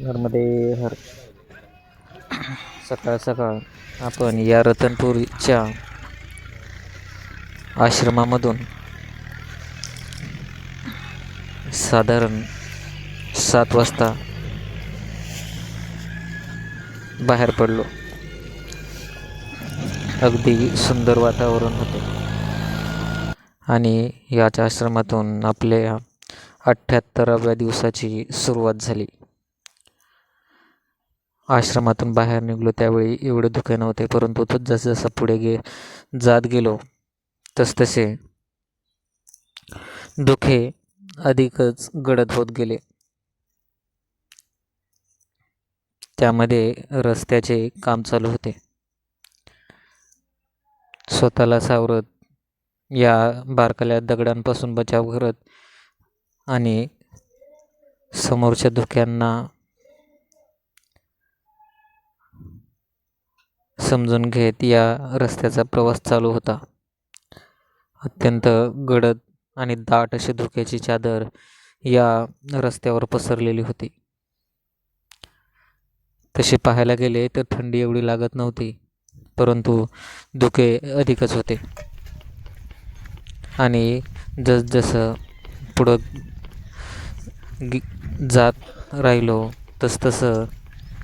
नर्मदे हर सकाळ सकाळ आपण या रतनपूरच्या आश्रमामधून साधारण सात वाजता बाहेर पडलो. अगदी सुंदर वातावरण होते. आणि याच आश्रमातून आपल्या अठ्ठ्याहत्तराव्या दिवसाची सुरुवात झाली. आश्रमातून बाहेर निघलो त्यावेळी एवढे धुके नव्हते परंतु तो जसजसं पुढे गे जात गेलो तसतसे दुखे अधिकच गडद होत गेले. त्यामध्ये रस्त्याचे काम चालू होते. स्वतःला सावरत या बारकाल्या दगडांपासून बचाव करत आणि समोरच्या धुक्यांना समजून घेत या रस्त्याचा प्रवास चालू होता. अत्यंत गडद आणि दाट अशी धुक्याची चादर या रस्त्यावर पसरलेली होती. तसे पाहायला गेले तर थंडी एवढी लागत नव्हती परंतु धुके अधिकच होते. आणि जसजसं पुढं गि जात राहिलो तसतसं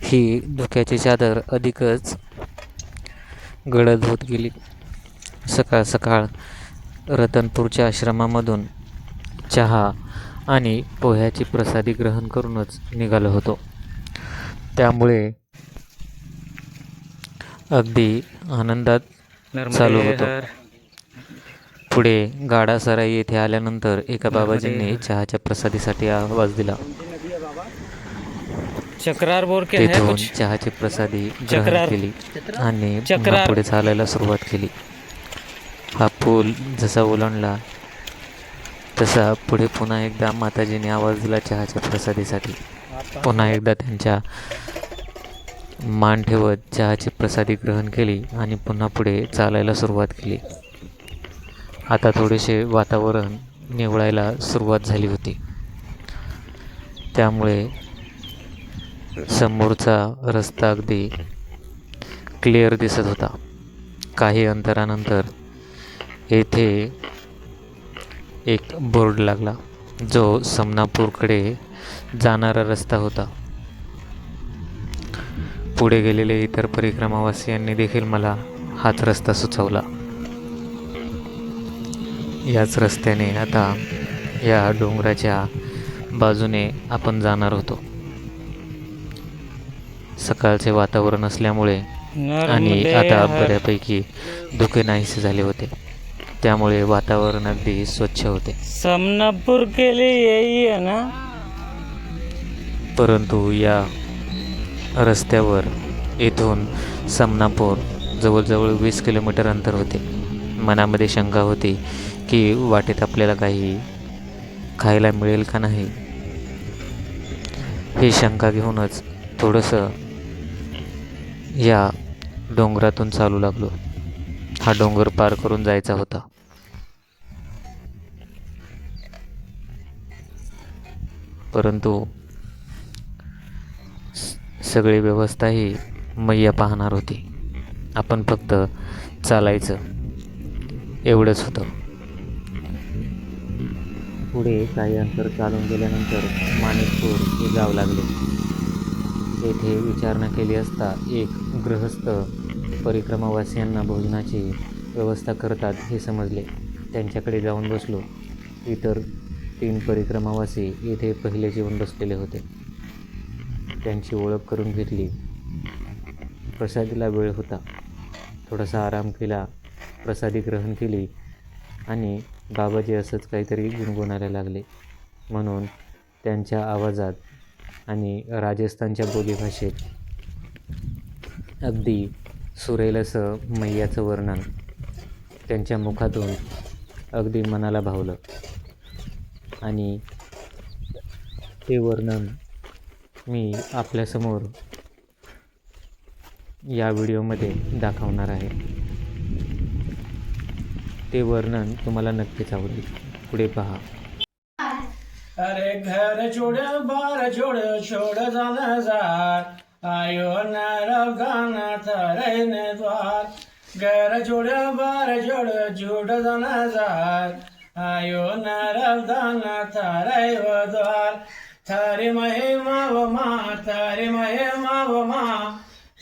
ही धुक्याची चादर अधिकच गडद होत गेली. सकाळ सकाळ रतनपूरच्या आश्रमामधून चहा आणि पोह्याची प्रसादी ग्रहण करूनच निघालो होतो. त्यामुळे अगदी आनंदात चालू होतो. पुढे गाडा सराई येथे आल्यानंतर एका बाबाजींनी चहाच्या प्रसादीसाठी आवाज दिला. चक्रार बोर के है तेथून कुछ चहाची प्रसादी ग्रहण चक्रार. केली आणि पुन्हा चक्रार. पुढे चालायला सुरुवात केली हा पूल जसा ओलांडला तसा पुढे पुन्हा एकदा माताजीने आवाज दिला चहाच्या प्रसादीसाठी पुन्हा एकदा त्यांच्या मान ठेवत चहाची प्रसादी ग्रहण केली आणि पुन्हा पुढे चालायला सुरुवात केली आता थोडेसे वातावरण निवळायला सुरुवात झाली होती त्यामुळे समोरचा रस्ता अगदी क्लिअर दिसत होता. काही अंतरानंतर येथे एक बोर्ड लागला. जो समनापूरकडे जाणारा रस्ता होता. पुढे गेलेले इतर परिक्रमावासियांनी देखील मला हाच रस्ता सुचवला. याच रस्त्याने आता या डोंगराच्या बाजूने आपण जाणार होतो. सकाळचे वातावरण असल्यामुळे आणि आता. बऱ्यापैकी धुके नाहीसे झाले होते. त्यामुळे वातावरण अगदी स्वच्छ होते. समनापुर के लिए यही है ना? परंतु या रस्त्यावर येथून समनापूर जवळजवळ वीस किलोमीटर अंतर होते. मनामध्ये शंका होती की वाटेत आपल्याला काही खायला मिळेल का नाही? ही शंका घेऊनच थोडंसं या डोंगरातून चालू लागलो. हा डोंगर पार करून जायचा होता. परंतु सगळी व्यवस्था ही मैया पाहणार होती. आपण फक्त चालायचं. एवढंच होतं. पुढे काही अंतर चालून गेल्यानंतर माणिकपूर हे गाव लागले. तेथे विचारणा केली असता एक गृहस्थ परिक्रमावासियांना भोजनाची व्यवस्था करतात हे समजले. त्यांच्याकडे जाऊन बसलो. इतर तीन परिक्रमावासी येथे पहिले जेवण बसलेले होते. त्यांची ओळख करून घेतली. प्रसादीला वेळ होता. थोडासा आराम केला प्रसादी ग्रहण केली आणि बाबाजी असंच काहीतरी गुणगुणायला लागले. म्हणून त्यांच्या आवाजात आणि राजस्थानच्या बोलीभाषेत अगदी सुरेल असं मैयाचं वर्णन त्यांच्या मुखातून अगदी मनाला भावलं. आणि ते वर्णन मी आपल्यासमोर या व्हिडिओमध्ये दाखवणार आहे. ते वर्णन तुम्हाला नक्कीच आवडेल. पुढे पहा. अरे घर छोड़ बार छोड़ छोड़ जाना आयो नरवदान थरन द्वार घर छोड़ बार छोड़ छोड़ जाना जार आयो नरवदान थरय द्वार थारी महिमा व मा थारी महिमा व मा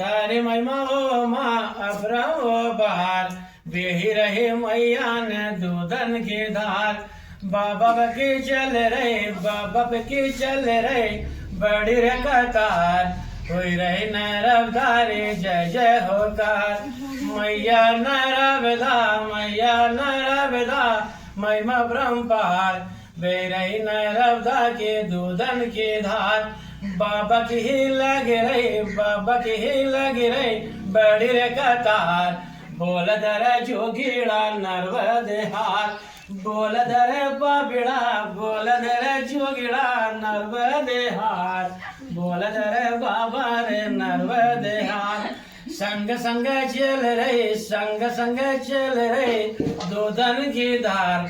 थारी महिमा व मा अब्रम व बार बेही रहे मैया ने दूधन की धार बाबा की चल रहे, बाबा की चल रहे, बड़ी रे कतार। हुई रही नरवदारी जय जय होकार मैया नरवदा मैया नरवदा महिमा ब्रह्मपाल बेरही नरवदा के दूधन के धार बाबा की ही लग रही बाबा की ही लग रही बड़ी रे कतार बोल दर जोगीड़ा नर्वद हार बोल दर बाबिड़ा बोल दर जोगीड़ा नर्वद हार बोल दर बाबा रे नर्वद हार संग संग चल रहे संग संग चल रहे दूधन की धार।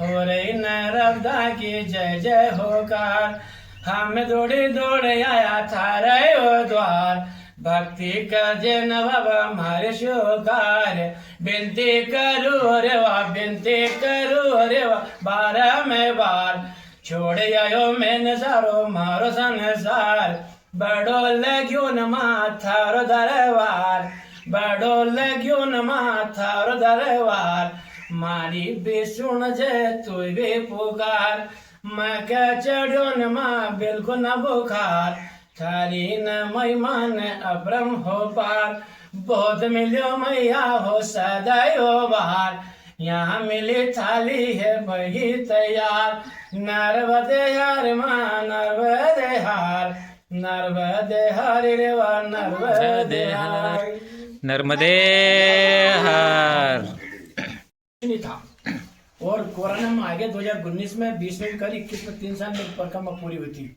हो रही नरवदा की जय जय होकार। हम दौड़े दौड़े आया था रे ओ द्वार। भक्ति कर जे नवाब हमारे शोकार। बिनती करो रे वाह, बिनती करू रे वाह, बारह में बार। छोड़ आयो मैं नजारो मारो संसार। बड़ो लग्यो न माथारो दरबार। बड़ो लग्यो न माथारो दरबार। मारी बेसुण जे तू बे पुकार। मैं क्या चढ़ो न माँ बिल्कुल न बुखार। थारी न महिमान अप्रम हो पार। बहुत मिलो मैया हो सदैव बाहर यहाँ मिली थाली है बही तैयार। नर्वदे हार माँ नर्वदे हार। नर्वदे हरि रे वा नर्वदे हार। नर्मदे हर। नहीं था और कोरोना में आगे 2019 में 20 में करी 21 में तीन साल में परिक्रमा पूरी हुई थी।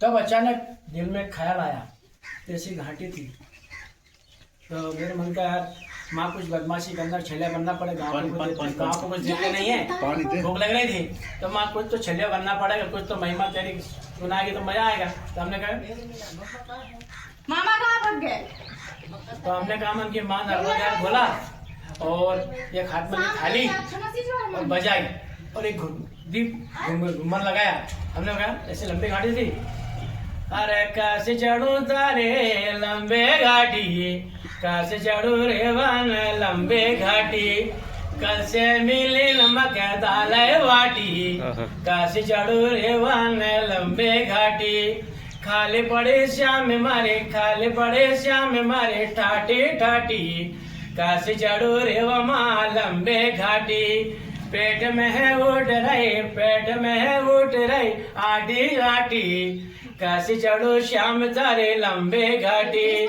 तब अचानक दिल में ख्याल आया ऐसी घाटी थी। तो मेरे मन का यार माँ कुछ बदमाशी करना छलिया बनना पड़े गाँव को कुछ- देते नहीं है भूख लग रही थी तो माँ कुछ तो छलिया बनना पड़ेगा कुछ तो महिमा तेरी सुनाएगी तो मज़ा आएगा। तो हमने कहा मामा कहाँ भाग गए? तो हमने कहा मन की माँ नर्मदा बोला और एक हाथ में थाली और बजाई और एक दीप घुम- घुमर लगाया। हमने कहा ऐसे लंबी घाटी थी अरे कैसे चढ़ू तारे लंबे घाटी। कैसे चढ़ू रे वन लंबे घाटी। कल से मिली नमक दाल वाटी। कैसे चढ़ू रे वन लंबे घाटी। खाली पड़े श्याम मारे खाली पड़े श्याम मारे ठाटी ठाटी। काशी चढ़ू रे वमा लंबे घाटी। पेट में है उठ रही, पेट में है उठ रही, आटी आटी। काशी चढ़ू श्याम तारे लंबे घाटी।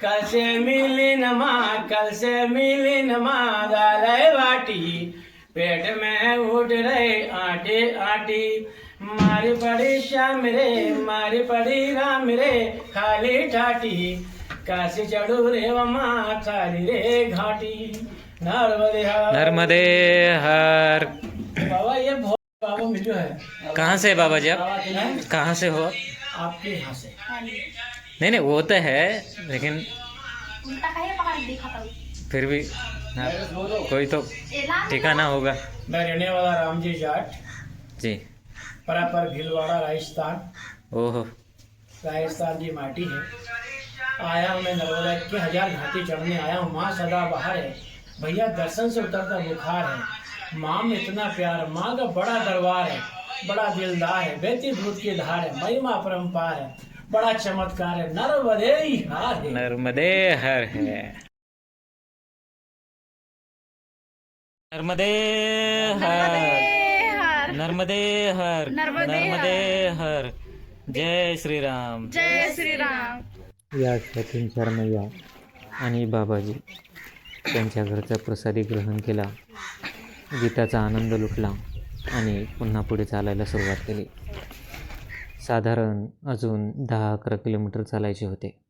कल से मिली नमा कल से मिली नमा दाल बाटी पेट में उठ रहे, आटे आटी। मारी पड़ी श्याम रे, मारी पड़ी राम रे, खाली ठाटी। काशी चढ़ू रे वमा, खाली रे घाटी। नर्मदे हर बाबा ये बहुत बाबा मिलो है। कहाँ से बाबा जी आप? कहाँ से हो आपके यहाँ से। नहीं नहीं वो तो है लेकिन फिर भी कोई तो ठिकाना होगा। मैं रहने वाला रामजी जाट। जी। परापर भीलवाड़ा राजस्थान। ओहो। राजस्थान की माटी है। आया हूँ मैं नर्मदा के हज़ार घाटी चढ़ने आया हूँ माँ सदा बाहर है। भैया दर्शन से उतरता बुखार है। माँ में इतना प्यार माँ का बड़ा दरबार है बड़ा दिलदार है बेती दूध की धार है महिमा परम्पार है बड़ा चमत्कार है नर्मदे हार है। नर्मदे हर है। नर्मदे हर। नर्मदे हर। नर्मदे हर। जय श्री राम जय श्रीराम। या तीन चार मैया आणि बाबाजी। त्यांच्या घरचा प्रसादी ग्रहण केला. गीताचा आनंद लुटला आणि पुन्हा पुढे चालायला सुरुवात केली. साधारण अजून दहा अकरा किलोमीटर चालायचे होते.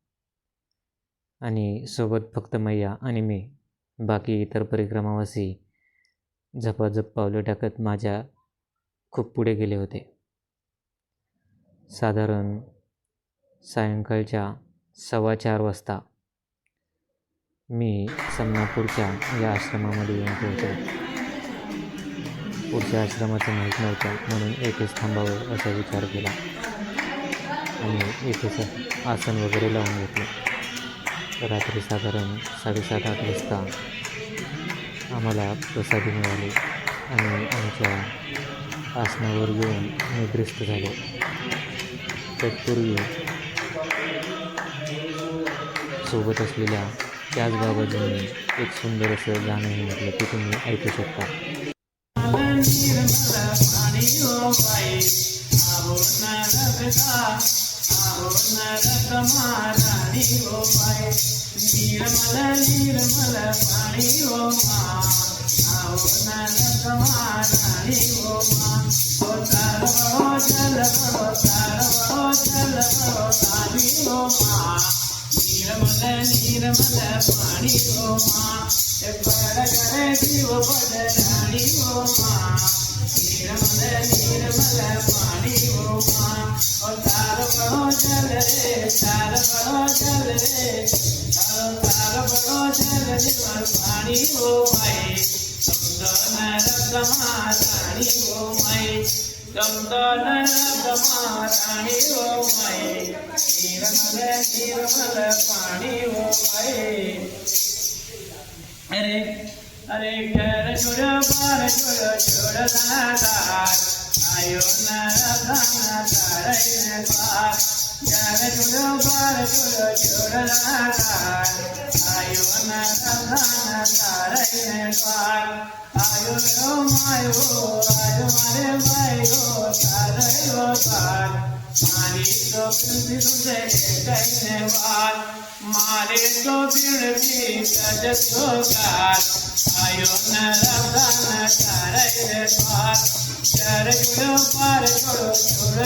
आणि सोबत फक्त मैया आणि मी बाकी इतर परिक्रमावासी झपाझप पावले टाकत माझ्या खूप पुढे गेले होते. साधारण सायंकाळच्या सव्वा चार वाजता मी समनापूरच्या या आश्रमामध्ये येऊन पोहोचलो. पुढच्या आश्रमाचं माहीत नव्हतं म्हणून येथेच थांबावं असा विचार केला. आणि येथेच आसन वगैरे लावून घेतलं. रात्री साधारण साडेसात आठ वाजता आम्हाला प्रसादी मिळाली आणि आमच्या आसनावर येऊन निद्रिस्त झालो. तत्पूर्वी सोबत असलेल्या त्याच बाबाजींनी एक सुंदर असं गाणंही म्हटलं ते तुम्ही ऐकू शकता निर्मल पाणी ओ बाई आहो नरकता आहो नरक महाराणी ओ बाई निर्मल निर्मल पाणी ओ मा आहो नरक महाराणी ओ मा ओ तार बड़ो जल बड़ो तार बड़ो जल बड़ो நீரமல நீரமல பாணியோமா எப்படகர ஜீவபட ராணியோமா நீரமல நீரமல பாணியோமா ஓ தார பழோ ஜல ரே தார பழோ ஜல ரே தார பழோ ஜல ஜீவன் பாணியோமாய் சுந்தர ரத்னமா ராணியோமாய் बड़ो जल रे तार तार बड़ो जल निर्मल पाणी ओ माई तो नरक महाराणी ओ माई तुम तो नरक महाराणी ओ माई निर्मल निर्मल पाणी ओ आयो नरदाना तारे द्वार आयो रो मायो मारे भाइयो तारे द्वार मारी तो बिरती तुझे कहने वाल मारे तो सजसोगार आयो नरदान करे द्वार चर जुड़ो पार छोड़ो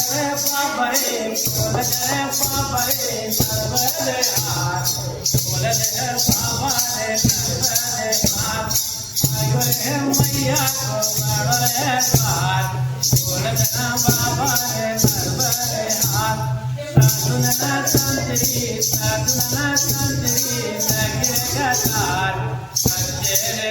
बोल करे पापरे बोल करे पापरे सर्वदे हार बोल पापरे सर्वदे मैया को बड़ो रे पार बोलना बाबा रे नरबरे हाथ साधुना संतरी साधुना संतरी लगे गतार सच्चे रे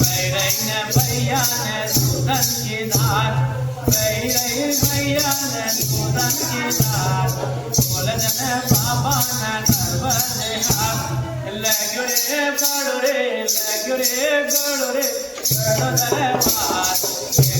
पैरैन भैया ने सुदन की धार पैरै भैया ने सुदन की धार बोल दे बाबा ने नरवरे बार ने हार प्रार्थना संगी ने लगी कतार अरे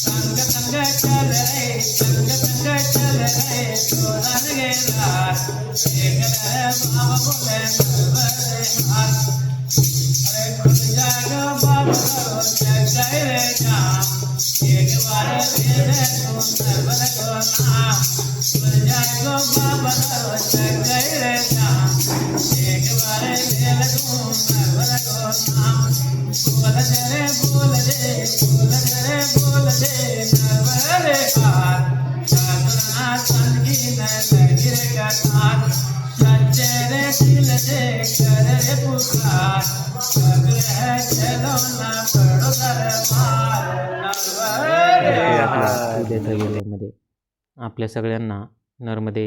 संग संग चल रे संग संग चल रे सोरन गे रार एक रे बाबा बोले नरवरे हार अरे खुल जागो बाबा करो जग जय रे जाम एक बार दे दे तुम नरवर को नाम खुल जागो बाबा करो जग जय रे जाम आपल्या सगळ्यांना नर्मदे